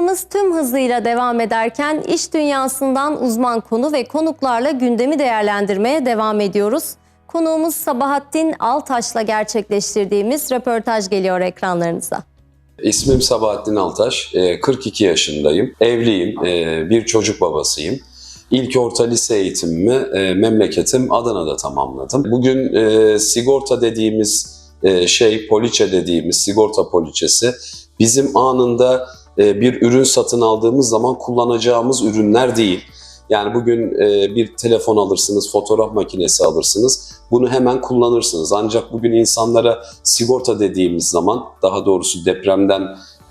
Programımız tüm hızıyla devam ederken iş dünyasından uzman konu ve konuklarla gündemi değerlendirmeye devam ediyoruz. Konuğumuz Sabahattin Altaş'la gerçekleştirdiğimiz röportaj geliyor ekranlarınıza. İsmim Sabahattin Altaş, e, 42 yaşındayım, evliyim, e, bir çocuk babasıyım. İlk orta lise eğitimimi e, memleketim Adana'da tamamladım. Bugün e, sigorta dediğimiz e, şey, poliçe dediğimiz sigorta poliçesi bizim anında e, bir ürün satın aldığımız zaman kullanacağımız ürünler değil. Yani bugün e, bir telefon alırsınız, fotoğraf makinesi alırsınız. Bunu hemen kullanırsınız. Ancak bugün insanlara sigorta dediğimiz zaman, daha doğrusu depremden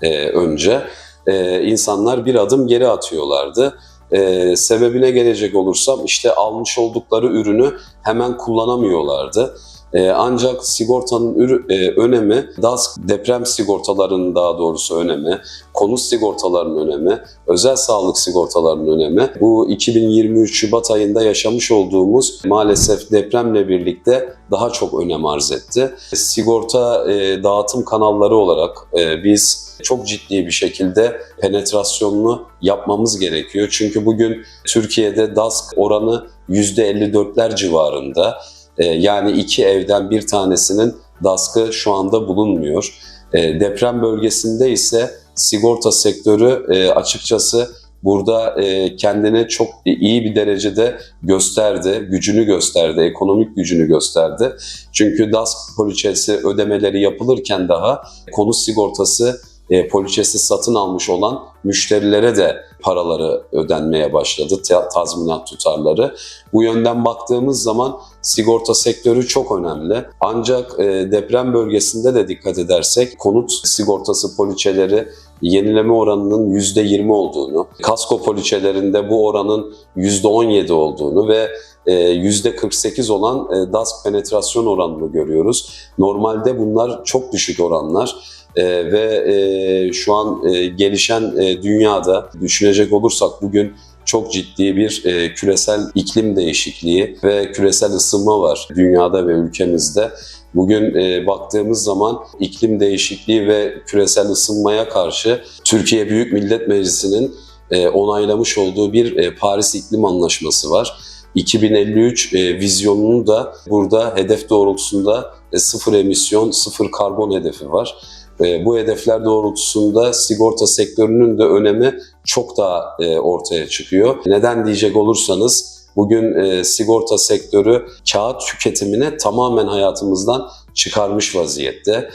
e, önce e, insanlar bir adım geri atıyorlardı. E, sebebine gelecek olursam işte almış oldukları ürünü hemen kullanamıyorlardı. E, ancak sigortanın e, önemi, DASK deprem sigortalarının daha doğrusu önemi, konut sigortalarının önemi, özel sağlık sigortalarının önemi, bu 2023 Şubat ayında yaşamış olduğumuz maalesef depremle birlikte daha çok önem arz etti. Sigorta e, dağıtım kanalları olarak e, biz çok ciddi bir şekilde penetrasyonunu yapmamız gerekiyor. Çünkü bugün Türkiye'de DASK oranı %54'ler civarında. E, yani iki evden bir tanesinin DASK'ı şu anda bulunmuyor. E, deprem bölgesinde ise sigorta sektörü e, açıkçası burada e, kendini çok iyi bir derecede gösterdi, gücünü gösterdi, ekonomik gücünü gösterdi. Çünkü DASK poliçesi ödemeleri yapılırken daha konut sigortası e, poliçesi satın almış olan müşterilere de paraları ödenmeye başladı, ta- tazminat tutarları. Bu yönden baktığımız zaman sigorta sektörü çok önemli. Ancak e, deprem bölgesinde de dikkat edersek konut sigortası poliçeleri yenileme oranının %20 olduğunu, kasko poliçelerinde bu oranın %17 olduğunu ve %48 olan e, DASK penetrasyon oranını görüyoruz. Normalde bunlar çok düşük oranlar. Ee, ve e, şu an e, gelişen e, dünyada düşünecek olursak bugün çok ciddi bir e, küresel iklim değişikliği ve küresel ısınma var dünyada ve ülkemizde. Bugün e, baktığımız zaman iklim değişikliği ve küresel ısınmaya karşı Türkiye Büyük Millet Meclisi'nin e, onaylamış olduğu bir e, Paris İklim Anlaşması var. 2053 e, vizyonunu da burada hedef doğrultusunda e, sıfır emisyon, sıfır karbon hedefi var. E, bu hedefler doğrultusunda sigorta sektörünün de önemi çok daha ortaya çıkıyor. Neden diyecek olursanız bugün sigorta sektörü kağıt tüketimine tamamen hayatımızdan çıkarmış vaziyette.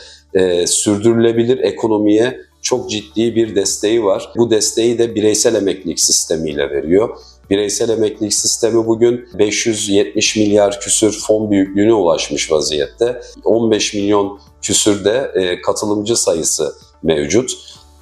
Sürdürülebilir ekonomiye çok ciddi bir desteği var. Bu desteği de bireysel emeklilik sistemiyle veriyor. Bireysel emeklilik sistemi bugün 570 milyar küsür fon büyüklüğüne ulaşmış vaziyette. 15 milyon küsürde e, katılımcı sayısı mevcut.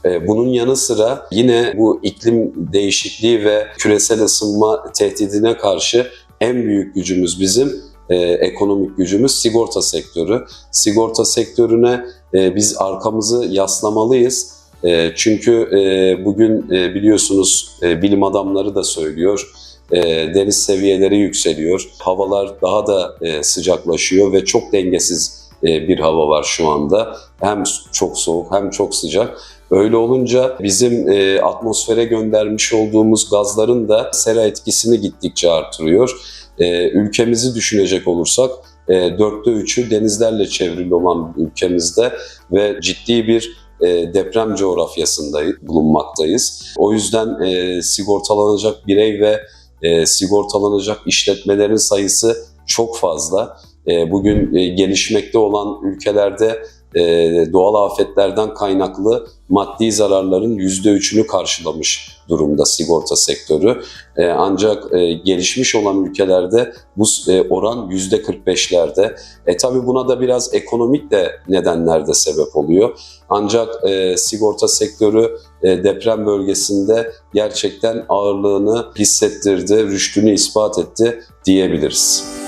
E, bunun yanı sıra yine bu iklim değişikliği ve küresel ısınma tehdidine karşı en büyük gücümüz bizim e, ekonomik gücümüz sigorta sektörü. Sigorta sektörüne e, biz arkamızı yaslamalıyız. E, çünkü e, bugün e, biliyorsunuz e, bilim adamları da söylüyor. E, deniz seviyeleri yükseliyor. Havalar daha da e, sıcaklaşıyor ve çok dengesiz e, bir hava var şu anda. Hem çok soğuk hem çok sıcak. Öyle olunca bizim e, atmosfere göndermiş olduğumuz gazların da sera etkisini gittikçe artırıyor. E, ülkemizi düşünecek olursak e, dörtte üçü denizlerle çevrili olan ülkemizde ve ciddi bir e, deprem coğrafyasında bulunmaktayız. O yüzden e, sigortalanacak birey ve sigortalanacak işletmelerin sayısı çok fazla. Bugün gelişmekte olan ülkelerde doğal afetlerden kaynaklı maddi zararların %3'ünü karşılamış durumda sigorta sektörü. E, ancak e, gelişmiş olan ülkelerde bu e, oran %45'lerde. E tabi buna da biraz ekonomik de nedenler de sebep oluyor. Ancak e, sigorta sektörü e, deprem bölgesinde gerçekten ağırlığını hissettirdi, rüştünü ispat etti diyebiliriz.